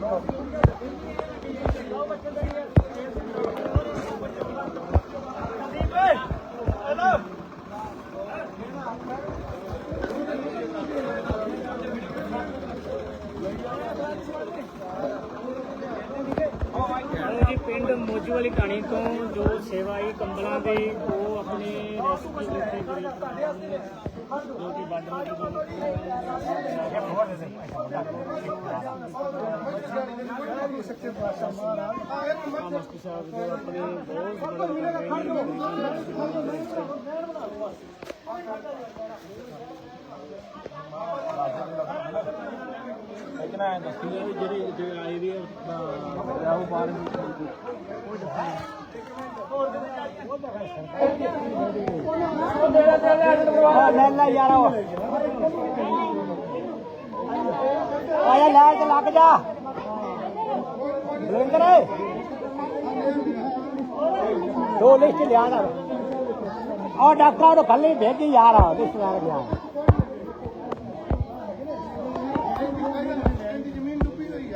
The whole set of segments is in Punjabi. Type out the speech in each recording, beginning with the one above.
ਲਓ ਜੀ ਪਿੰਡ ਮੋਜੂ ਵਾਲੀ ਕਹਾਣੀ ਤੋਂ ਜੋ ਸੇਵਾ ਹੀ ਕੰਬਲਾਂ ਦੀ ਉਹ ਆਪਣੇ ਰੈਸਕਿਊ ਇੱਥੇ ਗਰੀਬ ਜੋ ਕਿ ਬਾਰਡਰ ਮਸਤੀ ਸਾਹਿਬ ਜੋ ਆਪਣੇ ਬਹੁਤ ਬੜੇ ਇਤਨਾ ਹੈ ਦੱਸੀ ਹੈ ਜਿਹੜੇ ਜਿਹੜੇ ਆਏ ਵੀ ਰਾਹੂ ਬਾਹਰ। ਲੈ ਲੈ ਯਾਰ ਆਇਆ ਲੈ ਤੇ ਲੱਗ ਜਾ। ਬਲਿੰਦਰ ਦੋ ਲਿਸਟ ਲਿਆ ਨਾ। ਉਹ ਡਾਕਟਰ ਨੂੰ ਕੱਲੇ ਭੇਜੀ ਯਾਰ ਲਿਸਟ ਲੈ ਗਿਆ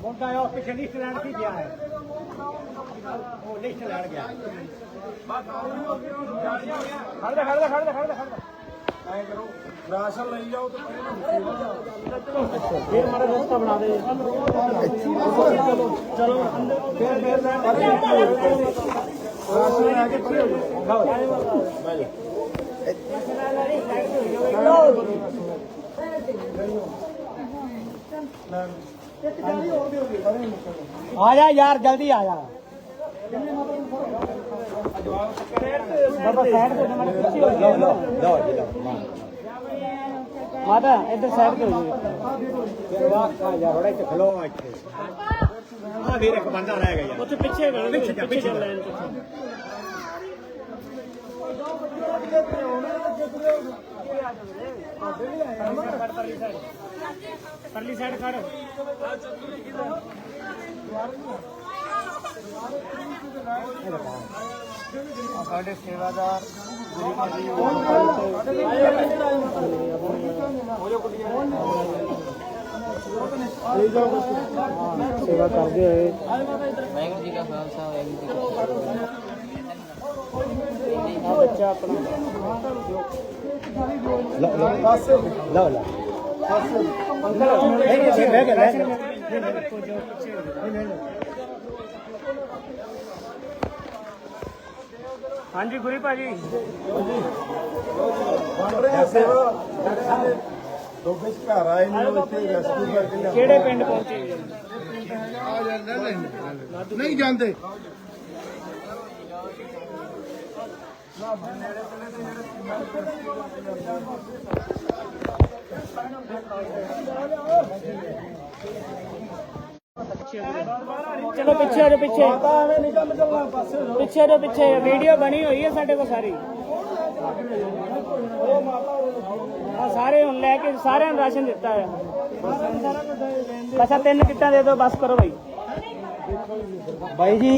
ਮੁੰਡਾ ਲੈਣ ਕੀ ਗਿਆ ਐ ਕਰੋ ਰਾਸ਼ਨ ਲਈ ਜਾਓ ਤੇ ਫਿਰ ਮਾਰਾ ਰਸਤਾ ਬਣਾ ਦੇ। ਚਲੋ ਅੰਦਰ ਫਿਰ ਫਿਰ ਆ ਜਾ ਯਾਰ ਜਲਦੀ ਆ ਜਾ। ਬਾਬਾ ਸਾਈਡ ਤੇ ਮੈਂ ਹੋ ਜੀ ਮਾਤਾ ਇੱਧਰ ਸਾਈਡ ਤੇ ਹੋ ਜੀ ਵਾਹ ਆ ਜਾ ਰੋੜੇ ਚ ਖਲੋ ਇੱਥੇ। ਆ ਵੀਰ ਇੱਕ ਬੰਦਾ ਰਹਿ ਗਿਆ ਯਾਰ। ਉੱਥੇ ਪਿੱਛੇ ਪਿੱਛੇ ਪਿੱਛੇ ਚੱਲ ਲੈਣ ਪਰਲੀ ਸਾਈਡ ਖੜ। ਸਾਡੇ ਸੇਵਾਦਾਰ ਸੇਵਾ ਕਰਦੇ ਹੋਏ ਵਾਹਿਗੁਰੂ ਜੀ ਕਾ ਖਾਲਸਾ ਵਾਹਿਗੁਰੂ ਜੀ ਕੀ ਫਤਿਹ ਆ ਬੱਚਾ ਆਪਣਾ ਲਓ ਲਓ ਪਾਸੇ ਲਓ ਅੰਕਲ ਨਹੀਂ ਨਹੀਂ ਬਹਿ ਕੇ ਬਹਿ ਕੇ ਹਾਂਜੀ ਗੁਰੀ ਭਾਜੀ। ਬਣ ਰਿਹਾ ਸੇਵਾ ਜਿਹੜੇ ਦੋਗੇ ਚ ਘਰ ਆਏ ਨੇ ਉਹ ਇੱਥੇ ਰੈਸਕਿਊ ਕਰਕੇ ਲਿਆਂਦੇ ਕਿਹੜੇ ਪਿੰਡ ਪਹੁੰਚੇ ਜੀ? ਆ ਜਾਂਦੇ ਨੇ ਨਹੀਂ ਜਾਂਦੇ ਚਲੋ ਪਿੱਛੇ ਆ ਜਾਓ ਪਿੱਛੇ ਐਵੇਂ ਨਹੀਂ ਕੰਮ ਚੱਲਣਾ ਪਾਸੇ ਪਿੱਛੇ ਜੋ ਪਿੱਛੇ ਵੀਡੀਓ ਬਣੀ ਹੋਈ ਹੈ ਸਾਡੇ ਕੋਲ ਸਾਰੀ ਆ ਸਾਰੇ ਹੁਣ ਲੈ ਕੇ ਸਾਰਿਆਂ ਨੂੰ ਰਾਸ਼ਨ ਦਿੱਤਾ ਹੈ ਬਸ ਆਹ ਤਿੰਨ ਕਿੱਟਾਂ ਦੇ ਦਿਓ ਬਸ ਕਰੋ ਭਾਈ ਭਾਈ ਜੀ।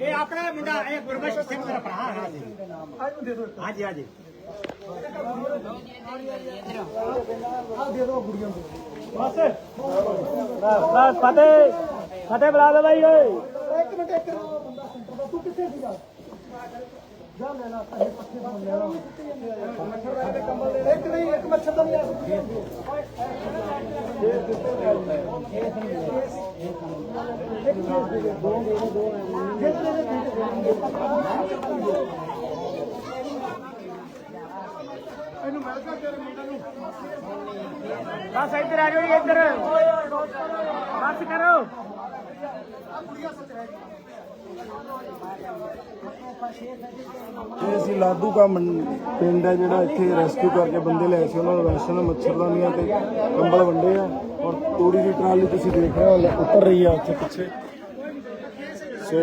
ਇਹ ਆਪਣਾ ਮੁੰਡਾ ਇਹ ਗੁਰਬਖਸ਼ ਸਿੰਘ ਦਾ ਭਰਾ। ਹੈ ਹਾਂਜੀ ਹਾਂਜੀ। ਬਸ। ਬਸ ਫਤਿਹ। ਫਤਿਹ ਬੁਲਾ ਦੇ ਭਾਈ ਓਏ। ਇੱਕ ਮਿੰਟ ਇੱਕ ਬੰਦਾ ਤੂੰ ਕਿੱਥੇ ਸੀਗਾ? ਜਾ ਲੈ ਲਾ ਇਹ ਪੱਕੇ ਬਣ ਲੈ ਮੱਛਰ ਦਾ ਕੰਬਲ ਦੇ ਇੱਕ ਨਹੀਂ ਇੱਕ ਮੱਛਰ ਦਾ ਨਹੀਂ ਆ ਇਹਨੂੰ ਮਿਲ ਗਿਆ ਤੇਰੇ ਮੁੰਡੇ ਨੂੰ ਬਸ ਇੱਧਰ ਆ ਜਾਓ ਇੱਧਰ। ਬਸ ਕਰੋ। ਇਹ ਅਸੀਂ ਲਾਦੂ ਕਾ ਪਿੰਡ ਹੈ ਜਿਹੜਾ ਇੱਥੇ ਰੈਸਕਿਊ ਕਰਕੇ ਬੰਦੇ ਲੈ ਸੀ, ਉਹਨਾਂ ਨੂੰ ਰਾਸ਼ਨ ਮੱਛਰਦਾਨੀਆਂ ਤੇ ਕੰਬਲ ਵੰਡੇ ਆ ਔਰ ਤੂੜੀ ਦੀ ਟਰਾਲੀ ਤੁਸੀਂ ਦੇਖ ਰਹੇ ਹੋ, ਲੈ- ਉੱਤਰ ਰਹੀ ਆ ਉੱਥੇ ਪਿੱਛੇ। ਸੋ